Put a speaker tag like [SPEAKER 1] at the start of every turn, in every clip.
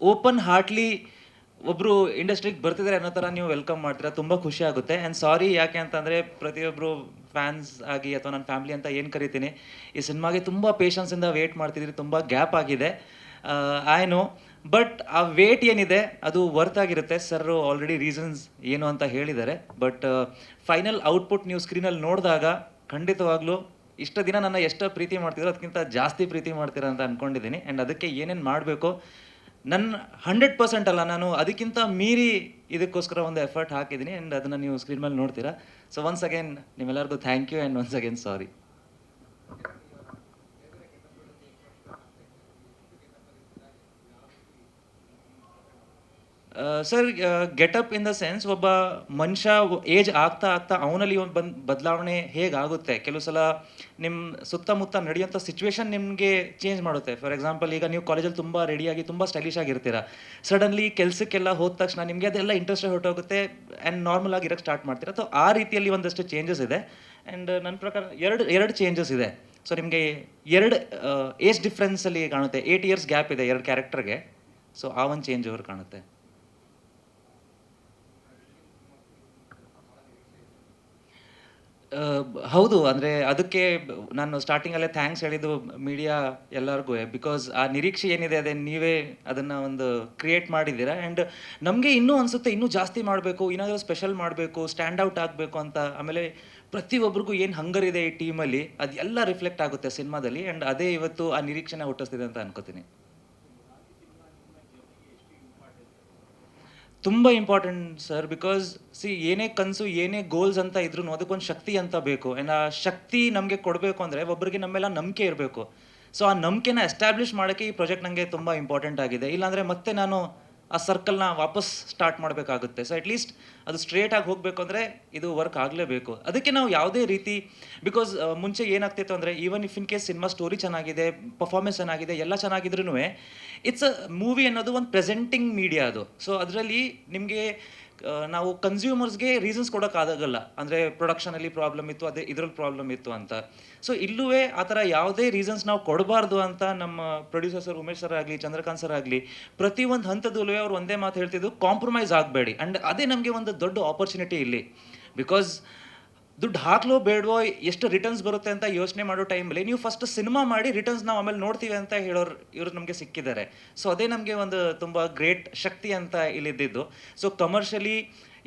[SPEAKER 1] Open Hartley ಒಬ್ರು ಇಂಡಸ್ಟ್ರಿಗೆ ಬರ್ತಿದ್ದಾರೆ ಅನ್ನೋ ಥರ ನೀವು ವೆಲ್ಕಮ್ ಮಾಡ್ತೀರಾ? ತುಂಬ ಖುಷಿ ಆಗುತ್ತೆ. ಆ್ಯಂಡ್ ಸಾರಿ ಯಾಕೆ ಅಂತಂದರೆ ಪ್ರತಿಯೊಬ್ಬರು ಫ್ಯಾನ್ಸ್ ಆಗಿ ಅಥವಾ ನನ್ನ ಫ್ಯಾಮಿಲಿ ಅಂತ ಏನು ಕರಿತೀನಿ, ಈ ಸಿನಿಮಾಗೆ ತುಂಬ ಪೇಷನ್ಸಿಂದ ವೇಟ್ ಮಾಡ್ತಿದ್ದೀರಿ, ತುಂಬ ಗ್ಯಾಪ್ ಆಗಿದೆ. ಐ ನೋ ಬಟ್ ಆ ವೇಟ್ ಏನಿದೆ, ಅದು ವರ್ತ್ ಆಗಿರುತ್ತೆ. ಸರ್ ಆಲ್ರೆಡಿ ರೀಸನ್ಸ್ ಏನು ಅಂತ ಹೇಳಿದ್ದಾರೆ. ಬಟ್ ಫೈನಲ್ ಔಟ್ಪುಟ್ ನೀವು ಸ್ಕ್ರೀನಲ್ಲಿ ನೋಡಿದಾಗ ಖಂಡಿತವಾಗ್ಲೂ ಇಷ್ಟು ದಿನ ನನ್ನ ಎಷ್ಟು ಪ್ರೀತಿ ಮಾಡ್ತಿದ್ರು, ಅದಕ್ಕಿಂತ ಜಾಸ್ತಿ ಪ್ರೀತಿ ಮಾಡ್ತೀರಾ ಅಂತ ಅಂದ್ಕೊಂಡಿದ್ದೀನಿ ಆ್ಯಂಡ್ ಅದಕ್ಕೆ ಏನೇನು ಮಾಡಬೇಕು ನನ್ನ ಹಂಡ್ರೆಡ್ ಪರ್ಸೆಂಟ್ ಅಲ್ಲ, ನಾನು ಅದಕ್ಕಿಂತ ಮೀರಿ ಇದಕ್ಕೋಸ್ಕರ ಒಂದು ಎಫರ್ಟ್ ಹಾಕಿದ್ದೀನಿ ಆ್ಯಂಡ್ ಅದನ್ನು ನೀವು ಸ್ಕ್ರೀನ್ ಮೇಲೆ ನೋಡ್ತೀರಾ. ಸೊ ಒನ್ಸ್ ಅಗೇನ್ ನಿಮ್ಮೆಲ್ಲರಿಗೂ thank you and once again sorry sir getup in the sense ಒಬ್ಬ ಮನುಷ್ಯ ಏಜ್ ಆಗ್ತಾ ಆಗ್ತಾ ಅವನಲ್ಲಿ ಒಂದು ಬಂದು ಬದಲಾವಣೆ ಹೇಗಾಗುತ್ತೆ? ಕೆಲವು ಸಲ ನಿಮ್ಮ ಸುತ್ತಮುತ್ತ ನಡೆಯುವಂಥ ಸಿಚುವೇಶನ್ ನಿಮಗೆ ಚೇಂಜ್ ಮಾಡುತ್ತೆ. ಫಾರ್ ಎಕ್ಸಾಂಪಲ್ ಈಗ ನೀವು ಕಾಲೇಜಲ್ಲಿ ತುಂಬ ರೆಡಿಯಾಗಿ ತುಂಬ ಸ್ಟೈಲಿಶ್ ಆಗಿರ್ತೀರ. ಸಡನ್ಲಿ ಕೆಲಸಕ್ಕೆಲ್ಲ ಹೋದ ತಕ್ಷಣ ನಿಮಗೆ ಅದೆಲ್ಲ ಇಂಟ್ರೆಸ್ಟ್ ಹೊರಟೋಗುತ್ತೆ ಆ್ಯಂಡ್ ನಾರ್ಮಲ್ ಆಗಿ ಇರೋಕ್ಕೆ ಸ್ಟಾರ್ಟ್ ಮಾಡ್ತೀರಾ? ಸೊ ಆ ರೀತಿಯಲ್ಲಿ ಒಂದಷ್ಟು ಚೇಂಜಸ್ ಇದೆ. ಆ್ಯಂಡ್ ನನ್ನ ಪ್ರಕಾರ ಎರಡು ಎರಡು ಚೇಂಜಸ್ ಇದೆ. ಸೊ ನಿಮಗೆ ಎರಡು ಏಜ್ ಡಿಫ್ರೆನ್ಸಲ್ಲಿ ಕಾಣುತ್ತೆ. ಏಯ್ಟ್ ಇಯರ್ಸ್ ಗ್ಯಾಪ್ ಇದೆ ಎರಡು ಕ್ಯಾರೆಕ್ಟರ್ಗೆ ಸೊ ಆ ಒಂದು ಚೇಂಜ್ ಓವರ್ ಕಾಣುತ್ತೆ. ಹೌದು, ಅಂದರೆ ಅದಕ್ಕೆ ನಾನು ಸ್ಟಾರ್ಟಿಂಗಲ್ಲೇ ಥ್ಯಾಂಕ್ಸ್ ಹೇಳಿದ್ದು ಮೀಡಿಯಾ ಎಲ್ಲರಿಗೂ ಬಿಕಾಸ್ ಆ ನಿರೀಕ್ಷೆ ಏನಿದೆ, ಅದೇ ನೀವೇ ಅದನ್ನು ಒಂದು ಕ್ರಿಯೇಟ್ ಮಾಡಿದ್ದೀರಾ? ಆ್ಯಂಡ್ ನಮಗೆ ಇನ್ನೂ ಅನಿಸುತ್ತೆ, ಇನ್ನೂ ಜಾಸ್ತಿ ಮಾಡಬೇಕು ಏನಾದರೂ ಸ್ಪೆಷಲ್ ಮಾಡಬೇಕು ಸ್ಟ್ಯಾಂಡ್ ಔಟ್ ಆಗಬೇಕು ಅಂತ. ಆಮೇಲೆ ಪ್ರತಿಯೊಬ್ಬರಿಗೂ ಏನು ಹಂಗರ್ ಇದೆ ಈ ಟೀಮಲ್ಲಿ ಅದೆಲ್ಲ ರಿಫ್ಲೆಕ್ಟ್ ಆಗುತ್ತೆ ಸಿನಿಮಾದಲ್ಲಿ. ಆ್ಯಂಡ್ ಅದೇ ಇವತ್ತು ಆ ನಿರೀಕ್ಷೆನ ಹುಟ್ಟಿಸ್ತಿದೆ ಅಂತ ಅನ್ಕೋತೀನಿ. ತುಂಬ ಇಂಪಾರ್ಟೆಂಟ್ ಸರ್ ಬಿಕಾಸ್ ಸಿ ಏನೇ ಕನಸು, ಏನೇ ಗೋಲ್ಸ್ ಅಂತ ಇದ್ರು ಅದಕ್ಕೊಂದು ಶಕ್ತಿ ಅಂತ ಬೇಕು. ಆ್ಯಂಡ್ ಆ ಶಕ್ತಿ ನಮಗೆ ಕೊಡಬೇಕು ಅಂದರೆ ಒಬ್ಬರಿಗೆ ನಮ್ಮೆಲ್ಲ ನಂಬಿಕೆ ಇರಬೇಕು. ಸೊ ಆ ನಂಬಿಕೆನ ಎಸ್ಟಾಬ್ಲಿಷ್ ಮಾಡೋಕ್ಕೆ ಈ ಪ್ರಾಜೆಕ್ಟ್ ನನಗೆ ತುಂಬ ಇಂಪಾರ್ಟೆಂಟ್ ಆಗಿದೆ. ಇಲ್ಲಾಂದರೆ ಮತ್ತೆ ನಾನು ಆ ಸರ್ಕಲ್ನ ವಾಪಸ್ ಸ್ಟಾರ್ಟ್ ಮಾಡಬೇಕಾಗುತ್ತೆ. ಸೊ ಅಟ್ಲೀಸ್ಟ್ ಅದು ಸ್ಟ್ರೇಟಾಗಿ ಹೋಗಬೇಕು ಅಂದರೆ ಇದು ವರ್ಕ್ ಆಗಲೇಬೇಕು. ಅದಕ್ಕೆ ನಾವು ಯಾವುದೇ ರೀತಿ ಬಿಕಾಸ್ ಮುಂಚೆ ಏನಾಗ್ತಿತ್ತು ಅಂದರೆ even if in case cinema story ಚೆನ್ನಾಗಿದೆ ಪರ್ಫಾರ್ಮೆನ್ಸ್ ಚೆನ್ನಾಗಿದೆ, ಎಲ್ಲ ಚೆನ್ನಾಗಿದ್ರೂ ಇಟ್ಸ್ ಅ ಮೂವಿ ಅನ್ನೋದು ಒಂದು ಪ್ರೆಸೆಂಟಿಂಗ್ ಮೀಡಿಯಾ ಅದು. ಸೊ ಅದರಲ್ಲಿ ನಿಮಗೆ ನಾವು ಕನ್ಸ್ಯೂಮರ್ಸ್ಗೆ ರೀಸನ್ಸ್ ಕೊಡೋಕ್ಕಾಗಲ್ಲ. ಅಂದರೆ ಪ್ರೊಡಕ್ಷನಲ್ಲಿ ಪ್ರಾಬ್ಲಮ್ ಇತ್ತು, ಅದೇ ಇದರಲ್ಲಿ ಪ್ರಾಬ್ಲಮ್ ಇತ್ತು ಅಂತ. ಸೊ ಇಲ್ಲೂ ಆ ಥರ ಯಾವುದೇ ರೀಸನ್ಸ್ ನಾವು ಕೊಡಬಾರ್ದು ಅಂತ ನಮ್ಮ ಪ್ರೊಡ್ಯೂಸರ್ ಸರ್ ಉಮೇಶ್ ಸರ್ ಆಗಲಿ, ಚಂದ್ರಕಾಂತ್ ಸರ್ ಆಗಲಿ, ಪ್ರತಿ ಒಂದು ಹಂತದಲ್ಲೂ ಅವ್ರು ಒಂದೇ ಮಾತು ಹೇಳ್ತಿದ್ದು ಕಾಂಪ್ರಮೈಸ್ ಆಗಬೇಡಿ. ಆ್ಯಂಡ್ ಅದೇ ನಮಗೆ ಒಂದು ದೊಡ್ಡ ಆಪರ್ಚುನಿಟಿ ಇಲ್ಲಿ. ಬಿಕಾಸ್ ದುಡ್ಡು ಹಾಕ್ಲೋ ಬೇಡವೋ, ಎಷ್ಟು ರಿಟರ್ನ್ಸ್ ಬರುತ್ತೆ ಅಂತ ಯೋಚನೆ ಮಾಡೋ ಟೈಮಲ್ಲಿ ನೀವು ಫಸ್ಟ್ ಸಿನಿಮಾ ಮಾಡಿ ರಿಟರ್ನ್ಸ್ ನಾವು ಆಮೇಲೆ ನೋಡ್ತೀವಿ ಅಂತ ಹೇಳೋರು ಇವರು ನಮಗೆ ಸಿಕ್ಕಿದ್ದಾರೆ. ಸೊ ಅದೇ ನಮಗೆ ಒಂದು ತುಂಬ ಗ್ರೇಟ್ ಶಕ್ತಿ ಅಂತ ಇಲ್ಲಿದ್ದಿದ್ದು. ಸೊ ಕಮರ್ಷಿಯಲಿ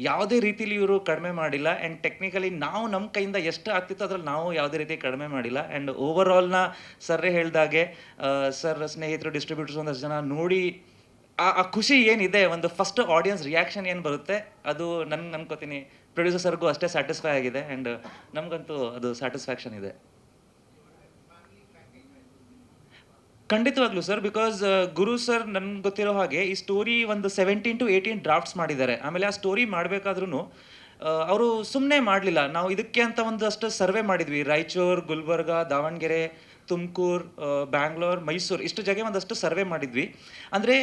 [SPEAKER 1] ಯಾವುದೇ ರೀತಿಲಿ ಇವರು ಕಡಿಮೆ ಮಾಡಿಲ್ಲ ಆ್ಯಂಡ್ ಟೆಕ್ನಿಕಲಿ ನಾವು ನಮ್ಮ ಕೈಯಿಂದ ಎಷ್ಟು ಆಗ್ತಿತ್ತು ಅದ್ರಲ್ಲಿ ನಾವು ಯಾವುದೇ ರೀತಿ ಕಡಿಮೆ ಮಾಡಿಲ್ಲ. ಆ್ಯಂಡ್ ಓವರ್ ಆಲ್ನ ಸರ್ರೇ ಹೇಳಿದಾಗೆ ಸರ್ ಸ್ನೇಹಿತರು ಡಿಸ್ಟ್ರಿಬ್ಯೂಟರ್ಸ್ ಒಂದಷ್ಟು ಜನ ನೋಡಿ, ಆ ಖುಷಿ ಏನಿದೆ, ಒಂದು ಫಸ್ಟ್ ಆಡಿಯನ್ಸ್ ರಿಯಾಕ್ಷನ್ ಏನು ಬರುತ್ತೆ, ಅದು ನನ್ಗೆ ಅನ್ಕೋತೀನಿ. ಪ್ರೊಡ್ಯೂಸರ್ ಸರ್ಗೂ ಅಷ್ಟೇ ಸ್ಯಾಟಿಸ್ಫೈ ಆಗಿದೆ ಆ್ಯಂಡ್ ನಮಗಂತೂ ಅದು ಸ್ಯಾಟಿಸ್ಫ್ಯಾಕ್ಷನ್ ಇದೆ. ಖಂಡಿತವಾಗ್ಲೂ ಸರ್ ಬಿಕಾಸ್ ಗುರು ಸರ್ ನನ್ಗೆ ಗೊತ್ತಿರೋ ಹಾಗೆ ಈ ಸ್ಟೋರಿ ಒಂದು ಸೆವೆಂಟೀನ್ ಟು ಏಯ್ಟೀನ್ ಡ್ರಾಫ್ಟ್ಸ್ ಮಾಡಿದ್ದಾರೆ. ಆಮೇಲೆ ಆ ಸ್ಟೋರಿ ಮಾಡಬೇಕಾದ್ರೂ ಅವರು ಸುಮ್ಮನೆ ಮಾಡಲಿಲ್ಲ. ನಾವು ಇದಕ್ಕೆ ಅಂತ ಒಂದಷ್ಟು ಸರ್ವೆ ಮಾಡಿದ್ವಿ. ರಾಯಚೂರು, ಗುಲ್ಬರ್ಗ, ದಾವಣಗೆರೆ, ತುಮಕೂರು ಬ್ಯಾಂಗ್ಳೂರ್, ಮೈಸೂರು, ಇಷ್ಟು ಜಾಗ ಒಂದಷ್ಟು ಸರ್ವೆ ಮಾಡಿದ್ವಿ. ಅಂದರೆ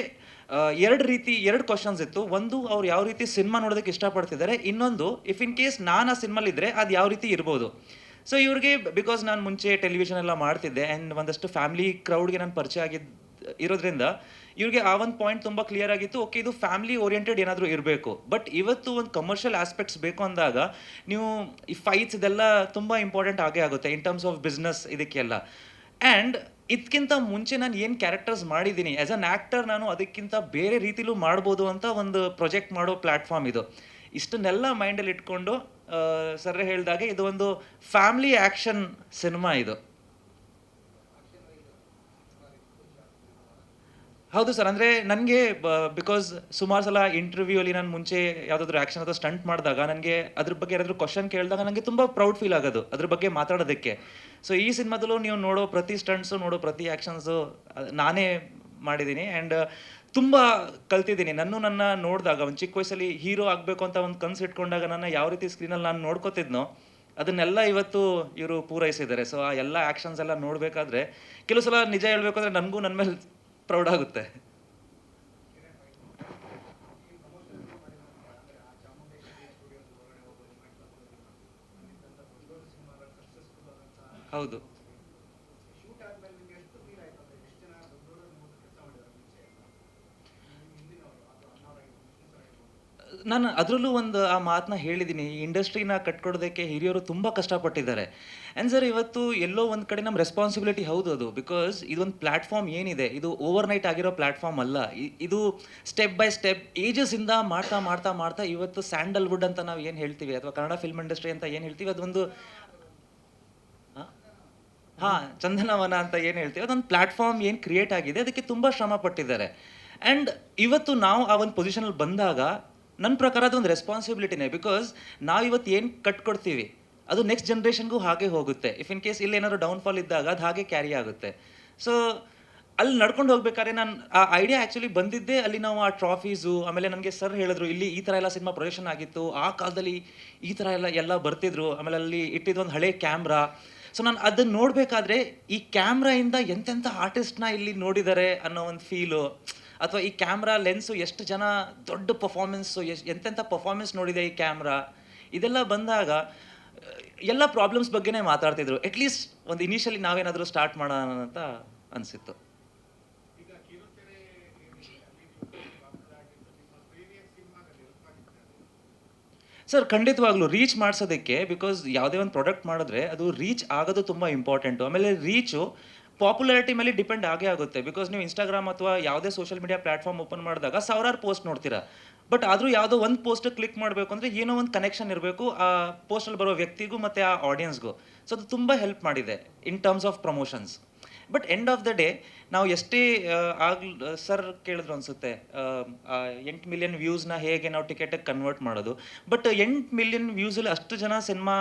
[SPEAKER 1] ಎರಡು ರೀತಿ, ಎರಡು ಕ್ವಶನ್ಸ್ ಇತ್ತು. ಒಂದು, ಅವ್ರು ಯಾವ ರೀತಿ ಸಿನಿಮಾ ನೋಡೋದಕ್ಕೆ ಇಷ್ಟಪಡ್ತಿದ್ದಾರೆ. ಇನ್ನೊಂದು ಇಫ್ ಇನ್ ಕೇಸ್ ನಾನು ಆ ಸಿನಿಮಾಲಿದ್ದರೆ ಅದು ಯಾವ ರೀತಿ ಇರ್ಬೋದು. ಸೊ ಇವ್ರಿಗೆ ಬಿಕಾಸ್ ನಾನು ಮುಂಚೆ ಟೆಲಿವಿಷನ್ ಎಲ್ಲ ಮಾಡ್ತಿದ್ದೆ ಆ್ಯಂಡ್ ಒಂದಷ್ಟು ಫ್ಯಾಮಿಲಿ ಕ್ರೌಡ್ಗೆ ನಾನು ಪರಿಚಯ ಆಗಿದ್ದು ಇರೋದ್ರಿಂದ, ಇವ್ರಿಗೆ ಆ ಒಂದು ಪಾಯಿಂಟ್ ತುಂಬ ಕ್ಲಿಯರ್ ಆಗಿತ್ತು. ಓಕೆ ಇದು ಫ್ಯಾಮಿಲಿ ಓರಿಯೆಂಟೆಡ್ ಏನಾದರೂ ಇರಬೇಕು. ಬಟ್ ಇವತ್ತು ಒಂದು ಕಮರ್ಷಿಯಲ್ ಆಸ್ಪೆಕ್ಟ್ಸ್ ಬೇಕು ಅಂದಾಗ, ನೀವು ಈ ಫೈಟ್ಸ್ ಇದೆಲ್ಲ ತುಂಬ ಇಂಪಾರ್ಟೆಂಟ್ ಆಗೇ ಆಗುತ್ತೆ ಇನ್ ಟರ್ಮ್ಸ್ ಆಫ್ ಬಿಸ್ನೆಸ್ ಇದಕ್ಕೆಲ್ಲ. ಆ್ಯಂಡ್ ಇದಕ್ಕಿಂತ ಮುಂಚೆ ನಾನು ಏನು ಕ್ಯಾರೆಕ್ಟರ್ಸ್ ಮಾಡಿದ್ದೀನಿ. ಆ್ಯಸ್ ಅನ್ ಆ್ಯಕ್ಟರ್ ನಾನು ಅದಕ್ಕಿಂತ ಬೇರೆ ರೀತಿಲೂ ಮಾಡ್ಬೋದು ಅಂತ ಒಂದು ಪ್ರೊಜೆಕ್ಟ್ ಮಾಡೋ ಪ್ಲ್ಯಾಟ್ಫಾರ್ಮ್ ಇದು. ಇಷ್ಟನ್ನೆಲ್ಲ ಮೈಂಡಲ್ಲಿ ಇಟ್ಕೊಂಡು ಸರ್ರೆ ಹೇಳಿದಾಗೆ ಇದು ಒಂದು ಫ್ಯಾಮಿಲಿ ಆ್ಯಕ್ಷನ್ ಸಿನಿಮಾ ಇದು. ಹೌದು ಸರ್, ಅಂದರೆ ನನಗೆ ಬಿಕಾಸ್ ಸುಮಾರು ಸಲ ಇಂಟರ್ವ್ಯೂಲಿ ನಾನು ಮುಂಚೆ ಯಾವ್ದಾದ್ರು ಆ್ಯಕ್ಷನ್ ಅಥವಾ ಸ್ಟಂಟ್ ಮಾಡಿದಾಗ ನನಗೆ ಅದ್ರ ಬಗ್ಗೆ ಯಾರಾದರೂ ಕ್ವಶನ್ ಕೇಳಿದಾಗ ನನಗೆ ತುಂಬ ಪ್ರೌಡ್ ಫೀಲ್ ಆಗೋದು ಅದ್ರ ಬಗ್ಗೆ ಮಾತಾಡೋದಕ್ಕೆ. ಸೊ ಈ ಸಿನಿಮಾದಲ್ಲೂ ನೀವು ನೋಡೋ ಪ್ರತಿ ಸ್ಟಂಟ್ಸು ನೋಡೋ ಪ್ರತಿ ಆ್ಯಕ್ಷನ್ಸು ನಾನೇ ಮಾಡಿದ್ದೀನಿ ಆ್ಯಂಡ್ ತುಂಬ ಕಲ್ತಿದ್ದೀನಿ. ನನ್ನ ನನ್ನ ನೋಡಿದಾಗ, ಒಂದು ಚಿಕ್ಕ ವಯಸ್ಸಲ್ಲಿ ಹೀರೋ ಆಗಬೇಕು ಅಂತ ಒಂದು ಕನಸು ಇಟ್ಕೊಂಡಾಗ ನನ್ನ ಯಾವ ರೀತಿ ಸ್ಕ್ರೀನಲ್ಲಿ ನಾನು ನೋಡ್ಕೋತಿದ್ನೋ, ಅದನ್ನೆಲ್ಲ ಇವತ್ತು ಇವರು ಪೂರೈಸಿದ್ದಾರೆ. ಸೊ ಆ ಎಲ್ಲ ಆ್ಯಕ್ಷನ್ಸ್ ಎಲ್ಲ ನೋಡಬೇಕಾದ್ರೆ, ಕೆಲವು ಸಲ ನಿಜ ಹೇಳ್ಬೇಕು ನನಗೂ ನನ್ನ ಮೇಲೆ ಪ್ರೌಡ್ ಆಗುತ್ತೆ. ಹೌದು. ನಾನು ಅದರಲ್ಲೂ ಒಂದು ಆ ಮಾತನ್ನ ಹೇಳಿದ್ದೀನಿ ಈ ಇಂಡಸ್ಟ್ರಿನ ಕಟ್ಕೊಡೋದಕ್ಕೆ ಹಿರಿಯರು ತುಂಬ ಕಷ್ಟಪಟ್ಟಿದ್ದಾರೆ. ಆ್ಯಂಡ್ ಸರ್ ಇವತ್ತು ಎಲ್ಲೋ ಒಂದು ಕಡೆ ನಮ್ಮ ರೆಸ್ಪಾನ್ಸಿಬಿಲಿಟಿ ಹೌದು ಅದು. ಬಿಕಾಸ್ ಇದೊಂದು ಪ್ಲಾಟ್ಫಾರ್ಮ್ ಏನಿದೆ, ಇದು ಓವರ್ ನೈಟ್ ಆಗಿರೋ ಪ್ಲ್ಯಾಟ್ಫಾರ್ಮ್ ಅಲ್ಲ. ಇದು ಸ್ಟೆಪ್ ಬೈ ಸ್ಟೆಪ್ ಏಜಸ್ಸಿಂದ ಮಾಡ್ತಾ ಮಾಡ್ತಾ ಮಾಡ್ತಾ ಇವತ್ತು ಸ್ಯಾಂಡಲ್ವುಡ್ ಅಂತ ನಾವು ಏನು ಹೇಳ್ತೀವಿ? ಅಥವಾ ಕನ್ನಡ ಫಿಲ್ಮ್ ಇಂಡಸ್ಟ್ರಿ ಅಂತ ಏನು ಹೇಳ್ತೀವಿ? ಅದೊಂದು ಹಾ, ಚಂದನವನ ಅಂತ ಏನು ಹೇಳ್ತೀವಿ? ಅದೊಂದು ಪ್ಲಾಟ್ಫಾರ್ಮ್ ಏನು ಕ್ರಿಯೇಟ್ ಆಗಿದೆ. ಅದಕ್ಕೆ ತುಂಬ ಶ್ರಮ ಪಟ್ಟಿದ್ದಾರೆ. ಆ್ಯಂಡ್ ಇವತ್ತು ನಾವು ಆ ಒಂದು ಪೊಸಿಷನಲ್ಲಿ ಬಂದಾಗ ನನ್ನ ಪ್ರಕಾರ ಅದೊಂದು ರೆಸ್ಪಾನ್ಸಿಬಿಲಿಟಿನೇ ಬಿಕಾಸ್ ನಾವು ಇವತ್ತು ಏನು ಕಟ್ಕೊಡ್ತೀವಿ ಅದು ನೆಕ್ಸ್ಟ್ ಜನ್ರೇಷನ್ಗೂ ಹಾಗೆ ಹೋಗುತ್ತೆ. ಇಫ್ ಇನ್ ಕೇಸ್ ಇಲ್ಲೇನಾದ್ರು ಡೌನ್ಫಾಲ್ ಇದ್ದಾಗ ಅದು ಹಾಗೆ ಕ್ಯಾರಿ ಆಗುತ್ತೆ. ಸೊ ಅಲ್ಲಿ ನಡ್ಕೊಂಡು ಹೋಗ್ಬೇಕಾದ್ರೆ ನಾನು ಆ ಐಡಿಯಾ ಆ್ಯಕ್ಚುಲಿ ಬಂದಿದ್ದೇ ಅಲ್ಲಿ ನಾವು ಆ ಟ್ರಾಫೀಸು ಆಮೇಲೆ ನನಗೆ ಸರ್ ಹೇಳಿದ್ರು, ಇಲ್ಲಿ ಈ ಥರ ಎಲ್ಲ ಸಿನಿಮಾ ಪ್ರೊಡಕ್ಷನ್ ಆಗಿತ್ತು, ಆ ಕಾಲದಲ್ಲಿ ಈ ಥರ ಎಲ್ಲ ಎಲ್ಲ ಬರ್ತಿದ್ರು, ಆಮೇಲೆ ಅಲ್ಲಿ ಇಟ್ಟಿದ್ದೊಂದು ಹಳೆ ಕ್ಯಾಮ್ರಾ ಸೊ ನಾನು ಅದನ್ನ ನೋಡಬೇಕಾದ್ರೆ ಈ ಕ್ಯಾಮ್ರಾಯಿಂದ ಎಂತೆಂಥ ಆರ್ಟಿಸ್ಟ್ನ ಇಲ್ಲಿ ನೋಡಿದ್ದಾರೆ ಅನ್ನೋ ಒಂದು ಫೀಲು ಅಥವಾ ಈ ಕ್ಯಾಮ್ರಾ ಲೆನ್ಸು ಎಷ್ಟು ಜನ ದೊಡ್ಡ ಪರ್ಫಾರ್ಮೆನ್ಸು ಎಷ್ಟು ಎಂತೆಂಥ ಪರ್ಫಾರ್ಮೆನ್ಸ್ ನೋಡಿದೆ ಈ ಕ್ಯಾಮ್ರಾ? ಇದೆಲ್ಲ ಬಂದಾಗ ಎಲ್ಲ ಪ್ರಾಬ್ಲಮ್ಸ್ ಬಗ್ಗೆನೇ ಮಾತಾಡ್ತಿದ್ರು. ಅಟ್ಲೀಸ್ಟ್ ಒಂದು ಇನಿಷಿಯಲಿ ನಾವೇನಾದರೂ ಸ್ಟಾರ್ಟ್ ಮಾಡೋಣ ಅಂತ ಅನಿಸಿತ್ತು. ಸರ್ ಖಂಡಿತವಾಗ್ಲೂ ರೀಚ್ ಮಾಡಿಸೋದಕ್ಕೆ ಬಿಕಾಸ್ ಯಾವುದೇ ಒಂದು ಪ್ರಾಡಕ್ಟ್ ಮಾಡಿದ್ರೆ ಅದು ರೀಚ್ ಆಗೋದು ತುಂಬ ಇಂಪಾರ್ಟೆಂಟು ಆಮೇಲೆ ರೀಚು ಪಾಪ್ಯುಲಾರಿಟಿ ಮೇಲೆ ಡಿಪೆಂಡ್ ಆಗೇ ಆಗುತ್ತೆ. ಬಿಕಾಸ್ ನೀವು ಇನ್ಸ್ಟಾಗ್ರಾಮ್ ಅಥವಾ ಯಾವುದೇ ಸೋಷಿಯಲ್ ಮೀಡಿಯಾ ಪ್ಲಾಟ್ಫಾರ್ಮ್ ಓಪನ್ ಮಾಡಿದಾಗ ಸಾವಿರಾರು ಪೋಸ್ಟ್ ನೋಡ್ತೀರಾ. ಬಟ್ ಆದರೂ ಯಾವುದೋ ಒಂದು ಪೋಸ್ಟ್ ಕ್ಲಿಕ್ ಮಾಡಬೇಕು ಅಂದರೆ ಏನೋ ಒಂದು ಕನೆಕ್ಷನ್ ಇರಬೇಕು ಆ ಪೋಸ್ಟಲ್ಲಿ ಬರೋ ವ್ಯಕ್ತಿಗೂ ಮತ್ತು ಆ ಆಡಿಯನ್ಸ್ಗೂ ಸೊ ಅದು ತುಂಬ ಹೆಲ್ಪ್ ಮಾಡಿದೆ in terms of promotions but end of the day ನಾವು ಎಷ್ಟೇ ಆಗ್ಲ್ ಸರ್ ಕೇಳಿದ್ರು ಅನಿಸುತ್ತೆ ಎಂಟು ಮಿಲಿಯನ್ ವ್ಯೂಸ್ನ ಹೇಗೆ ನಾವು ಟಿಕೆಟಿಗೆ ಕನ್ವರ್ಟ್ ಮಾಡೋದು. ಬಟ್ ಎಂಟು ಮಿಲಿಯನ್ ವ್ಯೂಸಲ್ಲಿ ಅಷ್ಟು ಜನ ಸಿನಿಮಾ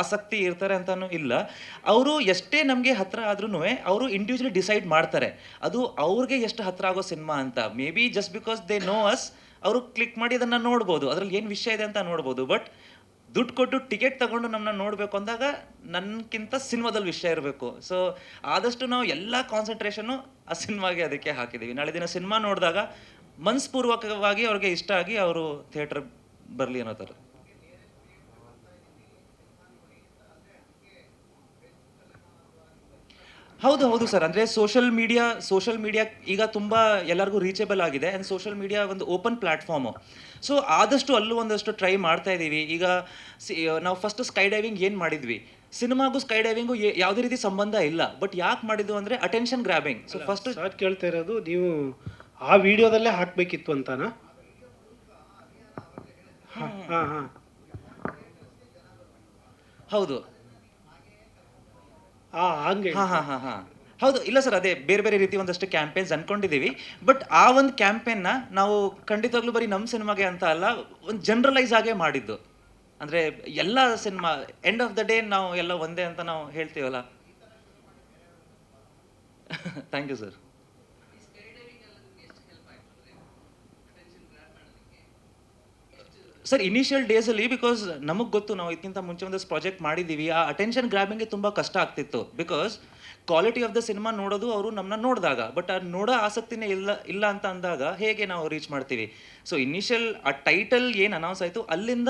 [SPEAKER 1] ಆಸಕ್ತಿ ಇರ್ತಾರೆ ಅಂತಲೂ ಇಲ್ಲ. ಅವರು ಎಷ್ಟೇ ನಮಗೆ ಹತ್ರ ಆದ್ರೂ ಅವರು ಇಂಡಿವಿಜುವಲಿ ಡಿಸೈಡ್ ಮಾಡ್ತಾರೆ. ಅದು ಅವ್ರಿಗೆ ಎಷ್ಟು ಹತ್ರ ಆಗೋ ಸಿನಿಮಾ ಅಂತ. Maybe just because they know us ಅವರು ಕ್ಲಿಕ್ ಮಾಡಿ ಅದನ್ನು ನೋಡ್ಬೋದು. ಅದರಲ್ಲಿ ಏನು ವಿಷಯ ಇದೆ ಅಂತ ನೋಡ್ಬೋದು. ಬಟ್ ದುಡ್ಡು ಕೊಟ್ಟು ಟಿಕೆಟ್ ತಗೊಂಡು ನಮ್ಮನ್ನ ನೋಡಬೇಕು ಅಂದಾಗ ನನ್ಗಿಂತ ಸಿನಿಮಾದಲ್ಲಿ ವಿಷಯ ಇರಬೇಕು. ಸೊ ಆದಷ್ಟು ನಾವು ಎಲ್ಲ ಕಾನ್ಸಂಟ್ರೇಷನು ಆ ಸಿನಿಮಾಗೆ ಅದಕ್ಕೆ ಹಾಕಿದ್ದೀವಿ ನಾಳೆ ದಿನ ಸಿನಿಮಾ ನೋಡಿದಾಗ ಮನಸ್ಪೂರ್ವಕವಾಗಿ ಅವ್ರಿಗೆ ಇಷ್ಟ ಆಗಿ ಅವರು ಥಿಯೇಟರ್ ಬರಲಿ ಅನ್ನೋ ಥರ. ಹೌದು ಹೌದು ಸರ್. ಅಂದ್ರೆ ಸೋಷಿಯಲ್ ಮೀಡಿಯಾ ಸೋಷಿಯಲ್ ಮೀಡಿಯಾ ಈಗ ತುಂಬಾ ಎಲ್ಲರಿಗೂ ರೀಚೇಬಲ್ ಆಗಿದೆ ಅಂಡ್ ಸೋಷಿಯಲ್ ಮೀಡಿಯಾ ಒಂದು ಓಪನ್ ಪ್ಲಾಟ್ಫಾರ್ಮ್ ಸೊ ಆದಷ್ಟು ಅಲ್ಲೂ ಒಂದಷ್ಟು ಟ್ರೈ ಮಾಡ್ತಾ ಇದ್ದೀವಿ ಈಗ ನಾವು ಫಸ್ಟ್ ಸ್ಕೈ ಡೈವಿಂಗ್ ಏನು ಮಾಡಿದ್ವಿ? ಸಿನಿಮಾಗೂ ಸ್ಕೈ ಡೈವಿಂಗು ಯಾವುದೇ ರೀತಿ ಸಂಬಂಧ ಇಲ್ಲ. ಬಟ್ ಯಾಕೆ ಮಾಡಿದ್ದು ಅಂದರೆ ಅಟೆನ್ಷನ್ ಗ್ರ್ಯಾಬಿಂಗ್ ಸೊ ಫಸ್ಟ್
[SPEAKER 2] ಕೇಳ್ತಾ ಇರೋದು ನೀವು ಆ ವಿಡಿಯೋದಲ್ಲೇ ಹಾಕಬೇಕಿತ್ತು ಅಂತನಾ? ಹಾಂ ಹಾಂ.
[SPEAKER 1] ಹೌದು.
[SPEAKER 2] ಆ ಹಂಗೆ
[SPEAKER 1] ಹಾ ಹಾ ಹಾ ಹಾ. ಹೌದು ಇಲ್ಲ ಸರ್ ಅದೇ ಬೇರೆ ಬೇರೆ ರೀತಿ ಒಂದಷ್ಟು ಕ್ಯಾಂಪೇನ್ಸ್ ಅನ್ಕೊಂಡಿದ್ದೀವಿ ಬಟ್ ಆ ಒಂದು ಕ್ಯಾಂಪೇನ್ನ ನಾವು ಖಂಡಿತವಾಗ್ಲೂ ಬರೀ ನಮ್ಮ ಸಿನಿಮಾಗೆ ಅಂತ ಅಲ್ಲ ಒಂದು ಜನರಲೈಸ್ ಆಗೇ ಮಾಡಿದ್ದು. ಅಂದರೆ ಎಲ್ಲ cinema end of the day ನಾವು ಎಲ್ಲ ಒಂದೇ ಅಂತ ನಾವು ಹೇಳ್ತೀವಲ್ಲ? Thank you sir sir initial ಡೇಸಲ್ಲಿ ಬಿಕಾಸ್ ನಮಗೆ ಗೊತ್ತು ನಾವು ಇದಕ್ಕಿಂತ ಮುಂಚೆ ಒಂದಷ್ಟು ಪ್ರಾಜೆಕ್ಟ್ ಮಾಡಿದ್ದೀವಿ ಆ ಅಟೆನ್ಷನ್ ಗ್ರ್ಯಾಬಿಂಗ್ಗೆ ತುಂಬ ಕಷ್ಟ ಆಗ್ತಿತ್ತು. Because quality of the cinema ನೋಡೋದು ಅವರು ನಮ್ಮನ್ನ ನೋಡಿದಾಗ ಬಟ್ ಅದು ನೋಡೋ ಆಸಕ್ತಿನೇ ಇಲ್ಲ ಇಲ್ಲ ಅಂತ ಅಂದಾಗ ಹೇಗೆ ನಾವು ರೀಚ್ ಮಾಡ್ತೀವಿ? ಸೊ ಇನಿಷಿಯಲ್ ಆ ಟೈಟಲ್ ಏನು ಅನೌನ್ಸ್ ಆಯಿತು, ಅಲ್ಲಿಂದ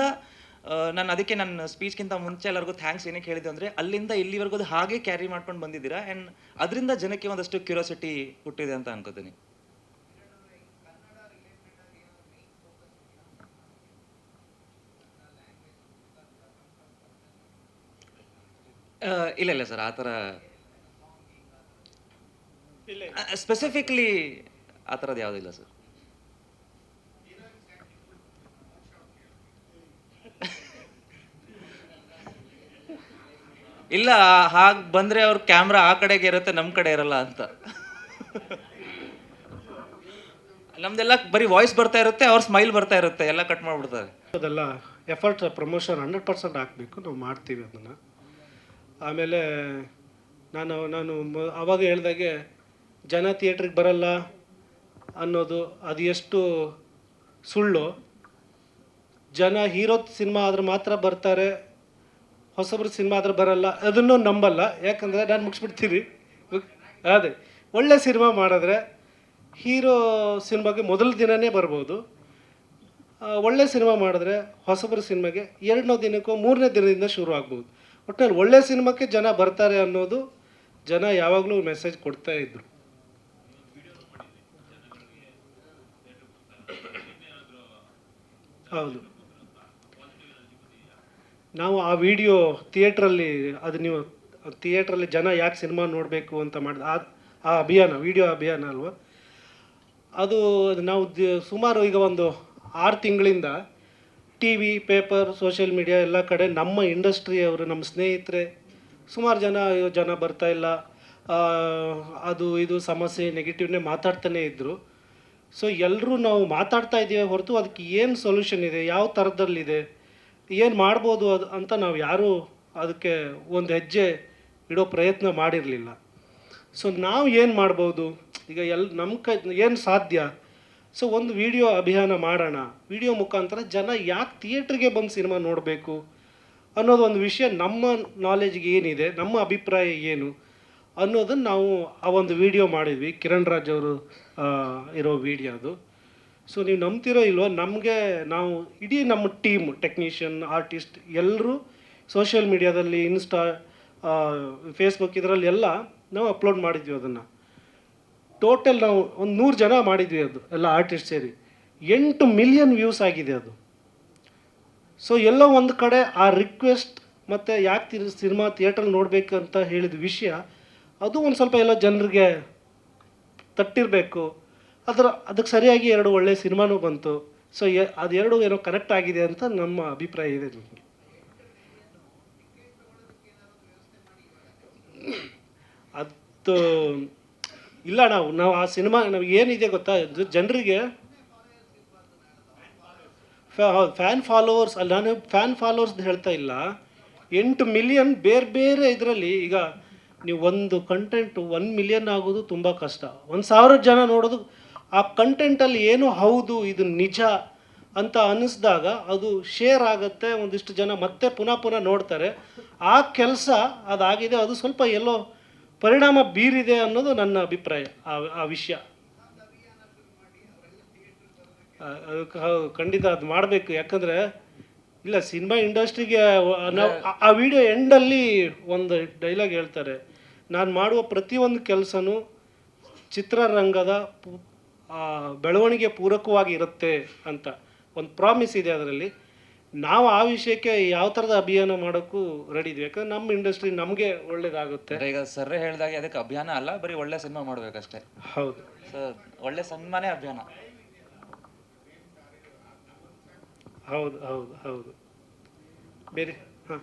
[SPEAKER 1] ನಾನು ಅದಕ್ಕೆ ನನ್ನ ಸ್ಪೀಚ್ಗಿಂತ ಮುಂಚೆ ಎಲ್ಲರಿಗೂ ಥ್ಯಾಂಕ್ಸ್ ಏನಕ್ಕೆ ಹೇಳಿದೆ ಅಂದರೆ, ಅಲ್ಲಿಂದ ಇಲ್ಲಿವರೆಗೂ ಅದು ಹಾಗೆ ಕ್ಯಾರಿ ಮಾಡ್ಕೊಂಡು ಬಂದಿದ್ದೀರಾ ಆ್ಯಂಡ್ ಅದರಿಂದ ಜನಕ್ಕೆ ಒಂದಷ್ಟು ಕ್ಯೂರಿಯಾಸಿಟಿ ಹುಟ್ಟಿದೆ ಅಂತ ಅನ್ಕೋತೀನಿ. ಇಲ್ಲ ಇಲ್ಲ ಸರ್ ಆ ಥರ
[SPEAKER 2] ಇಲ್ಲ
[SPEAKER 1] ಸ್ಪೆಸಿಫಿಕ್ಲಿ ಆ ಥರದ್ದು ಯಾವುದಿಲ್ಲ ಸರ್. ಇಲ್ಲ ಹಾಗೆ ಬಂದರೆ ಅವ್ರ ಕ್ಯಾಮ್ರಾ ಆ ಕಡೆಗೆ ಇರುತ್ತೆ ನಮ್ಮ ಕಡೆ ಇರಲ್ಲ ಅಂತ. ನಮ್ದೆಲ್ಲ ಬರೀ ವಾಯ್ಸ್ ಬರ್ತಾ ಇರುತ್ತೆ ಅವ್ರ ಸ್ಮೈಲ್ ಬರ್ತಾ ಇರುತ್ತೆ ಎಲ್ಲ ಕಟ್ ಮಾಡಿಬಿಡ್ತಾರೆ.
[SPEAKER 2] ಅದೆಲ್ಲ ಎಫರ್ಟ್ ಪ್ರಮೋಷನ್ ಹಂಡ್ರೆಡ್ ಪರ್ಸೆಂಟ್ ಹಾಕಬೇಕು ನಾವು ಮಾಡ್ತೀವಿ ಅದನ್ನು. ಆಮೇಲೆ ನಾನು ನಾನು ಆವಾಗ ಹೇಳ್ದಾಗೆ ಜನ ಥಿಯೇಟ್ರಿಗೆ ಬರಲ್ಲ ಅನ್ನೋದು ಅದು ಎಷ್ಟು ಸುಳ್ಳು. ಜನ ಹೀರೋ ಸಿನಿಮಾ ಆದ್ರೆ ಮಾತ್ರ ಬರ್ತಾರೆ, ಹೊಸಬ್ರ ಸಿನಿಮಾ ಆದ್ರೆ ಬರಲ್ಲ ಅದನ್ನು ನಂಬಲ್ಲ. ಯಾಕಂದರೆ ನಾನು ಮುಗಿಸ್ಬಿಡ್ತೀನಿ. ಅದೇ, ಒಳ್ಳೆ ಸಿನಿಮಾ ಮಾಡಿದ್ರೆ ಹೀರೋ ಸಿನಿಮಾಗೆ ಮೊದಲ ದಿನವೇ ಬರ್ಬೋದು. ಒಳ್ಳೆ ಸಿನಿಮಾ ಮಾಡಿದ್ರೆ ಹೊಸಬ್ರ ಸಿನಿಮಾಗೆ ಎರಡನೇ ದಿನಕ್ಕೂ ಮೂರನೇ ದಿನದಿಂದ ಶುರು ಆಗ್ಬೋದು ಒಟ್ಟಿನಲ್ಲಿ ಒಳ್ಳೆ ಸಿನಿಮಾಕ್ಕೆ ಜನ ಬರ್ತಾರೆ ಅನ್ನೋದು ಜನ ಯಾವಾಗಲೂ ಮೆಸೇಜ್ ಕೊಡ್ತಾ ಇದ್ರು. ಹೌದು. ನಾವು ಆ ವಿಡಿಯೋ ಥಿಯೇಟ್ರಲ್ಲಿ ಅದು ನೀವು ಥಿಯೇಟ್ರಲ್ಲಿ ಜನ ಯಾಕೆ ಸಿನಿಮಾ ನೋಡಬೇಕು ಅಂತ ಮಾಡಿದ ಆ ಅಭಿಯಾನ ವಿಡಿಯೋ ಅಭಿಯಾನ ಅಲ್ವಾ? ಅದು ನಾವು ಸುಮಾರು ಈಗ ಒಂದು ಆರು ತಿಂಗಳಿಂದ T V paper social media ಎಲ್ಲ ಕಡೆ ನಮ್ಮ ಇಂಡಸ್ಟ್ರಿಯವರು ನಮ್ಮ ಸ್ನೇಹಿತರೆ ಸುಮಾರು ಜನ ಅಯ್ಯೋ ಜನ ಬರ್ತಾ ಇಲ್ಲ. ಆ, ಅದು ಇದು ಸಮಸ್ಯೆ ನೆಗೆಟಿವ್ನೇ ಮಾತಾಡ್ತಾನೆ ಇದ್ದರು ಸೊ ಎಲ್ಲರೂ ನಾವು ಮಾತಾಡ್ತಾ ಇದ್ದೀವಿ ಹೊರತು ಅದಕ್ಕೆ ಏನು ಸೊಲ್ಯೂಷನ್ ಇದೆ? ಯಾವ ಥರದಲ್ಲಿದೆ? ಏನು ಮಾಡ್ಬೋದು ಅದು ಅಂತ ನಾವು ಯಾರೂ ಅದಕ್ಕೆ ಒಂದು ಹೆಜ್ಜೆ ಇಡೋ ಪ್ರಯತ್ನ ಮಾಡಿರಲಿಲ್ಲ. ಸೊ ನಾವು ಏನು ಮಾಡ್ಬೋದು? ಈಗ ಎಲ್ ನಮ್ಮ ಕೈ ಏನು ಸಾಧ್ಯ? ಸೊ ಒಂದು ವಿಡಿಯೋ ಅಭಿಯಾನ ಮಾಡೋಣ. ವಿಡಿಯೋ ಮುಖಾಂತರ ಜನ ಯಾಕೆ ಥಿಯೇಟ್ರಿಗೆ ಬಂದು ಸಿನಿಮಾ ನೋಡಬೇಕು? ಅನ್ನೋದು ಒಂದು ವಿಷಯ ನಮ್ಮ ನಾಲೆಜ್ಗೆ ಏನಿದೆ, ನಮ್ಮ ಅಭಿಪ್ರಾಯ ಏನು? ಅನ್ನೋದನ್ನು ನಾವು ಆ ಒಂದು ವಿಡಿಯೋ ಮಾಡಿದ್ವಿ. ಕಿರಣ್ ರಾಜ್ ಅವರು ಇರೋ ವಿಡಿಯೋ ಅದು. ಸೊ ನೀವು ನಂಬ್ತಿರೋ ಇಲ್ವೋ, ನಮಗೆ ನಾವು ಇಡೀ ನಮ್ಮ ಟೀಮ್ ಟೆಕ್ನಿಷಿಯನ್ ಆರ್ಟಿಸ್ಟ್ ಎಲ್ಲರೂ ಸೋಷಿಯಲ್ ಮೀಡಿಯಾದಲ್ಲಿ ಇನ್ಸ್ಟಾ ಫೇಸ್ಬುಕ್ ಇದರಲ್ಲಿ ಎಲ್ಲ ನಾವು ಅಪ್ಲೋಡ್ ಮಾಡಿದ್ವಿ ಅದನ್ನು. ಟೋಟಲ್ ನಾವು ಒಂದು ನೂರು ಜನ ಮಾಡಿದ್ವಿ ಅದು, ಎಲ್ಲ ಆರ್ಟಿಸ್ಟ್ ಸೇರಿ. ಎಂಟು ಮಿಲಿಯನ್ ವ್ಯೂಸ್ ಆಗಿದೆ ಅದು. ಸೊ ಎಲ್ಲೋ ಒಂದು ಕಡೆ ಆ ರಿಕ್ವೆಸ್ಟ್ ಮತ್ತು ಯಾಕೆ ಸಿನಿಮಾ ಥಿಯೇಟ್ರಲ್ಲಿ ನೋಡಬೇಕು ಅಂತ ಹೇಳಿದ ವಿಷಯ, ಅದು ಒಂದು ಸ್ವಲ್ಪ ಎಲ್ಲ ಜನರಿಗೆ ತಟ್ಟಿರಬೇಕು. ಅದರ ಅದಕ್ಕೆ ಸರಿಯಾಗಿ ಎರಡು ಒಳ್ಳೆಯ ಸಿನಿಮಾನೂ ಬಂತು. ಸೊ ಅದೆರಡು ಏನೋ ಕನೆಕ್ಟ್ ಆಗಿದೆ ಅಂತ ನಮ್ಮ ಅಭಿಪ್ರಾಯ ಇದೆ ನಿಮಗೆ. ಅದು ಇಲ್ಲ, ನಾವು ನಾವು ಆ ಸಿನಿಮಾ ನಮಗೆ ಏನಿದೆ ಗೊತ್ತಾ? ಜನರಿಗೆ ಫ್ಯಾನ್ ಫಾಲೋವರ್ಸ್ ಅಲ್ಲ, ನಾನು ಫ್ಯಾನ್ ಫಾಲೋವರ್ಸ್ ಹೇಳ್ತಾ ಇಲ್ಲ. ಎಂಟು ಮಿಲಿಯನ್ ಬೇರೆ ಬೇರೆ ಇದರಲ್ಲಿ ಈಗ ನೀವು ಒಂದು ಕಂಟೆಂಟ್ ಒನ್ ಮಿಲಿಯನ್ ಆಗೋದು ತುಂಬ ಕಷ್ಟ. ಒಂದು ಸಾವಿರ ಜನ ನೋಡೋದು, ಆ ಕಂಟೆಂಟಲ್ಲಿ ಏನು ಹೌದು, ಇದು ನಿಜ ಅಂತ ಅನ್ನಿಸ್ದಾಗ ಅದು ಶೇರ್ ಆಗುತ್ತೆ, ಒಂದಿಷ್ಟು ಜನ ಮತ್ತೆ ಪುನಃ ಪುನಃ ನೋಡ್ತಾರೆ. ಆ ಕೆಲಸ ಅದಾಗಿದೆ, ಅದು ಸ್ವಲ್ಪ ಎಲ್ಲೋ ಪರಿಣಾಮ ಬೀರಿದೆ ಅನ್ನೋದು ನನ್ನ ಅಭಿಪ್ರಾಯ ಆ ವಿಷಯ. ಖಂಡಿತ ಅದು ಮಾಡಬೇಕು. ಯಾಕಂದರೆ ಇಲ್ಲ ಸಿನಿಮಾ ಇಂಡಸ್ಟ್ರಿಗೆ ನಾವು ಆ- ವಿಡಿಯೋ ಎಂಡಲ್ಲಿ ಒಂದು ಡೈಲಾಗ್ ಹೇಳ್ತಾರೆ ನಾನು ಮಾಡುವ ಪ್ರತಿಯೊಂದು ಕೆಲಸನೂ ಚಿತ್ರರಂಗದ ಬೆಳವಣಿಗೆ ಪೂರಕವಾಗಿ ಇರುತ್ತೆ ಅಂತ. ಒಂದು ಪ್ರಾಮಿಸ್ ಇದೆ ಅದರಲ್ಲಿ. ನಾವು ಆ ವಿಷಯಕ್ಕೆ ಯಾವ ಥರದ ಅಭಿಯಾನ ಮಾಡೋಕ್ಕೂ ರೆಡಿ ಇದ್ವಿ ಯಾಕಂದ್ರೆ ನಮ್ಮ ಇಂಡಸ್ಟ್ರಿ ನಮಗೆ ಒಳ್ಳೇದಾಗುತ್ತೆ.
[SPEAKER 1] ಅಂದ್ರೆ ಈಗ ಸರ್ರೆ ಹೇಳ್ದಾಗೆ ಅದಕ್ಕೆ ಅಭಿಯಾನ ಅಲ್ಲ ಬರೀ ಒಳ್ಳೆ ಸಿನಿಮಾ ಮಾಡ್ಬೇಕಷ್ಟೇ.
[SPEAKER 2] ಹೌದು.
[SPEAKER 1] ಸರ್ ಒಳ್ಳೆ ಸಿನಿಮಾನೇ ಅಭಿಯಾನ.
[SPEAKER 2] ಹೌದು ಹೌದು ಹೌದು. ಬೇರೆ ಹಾಂ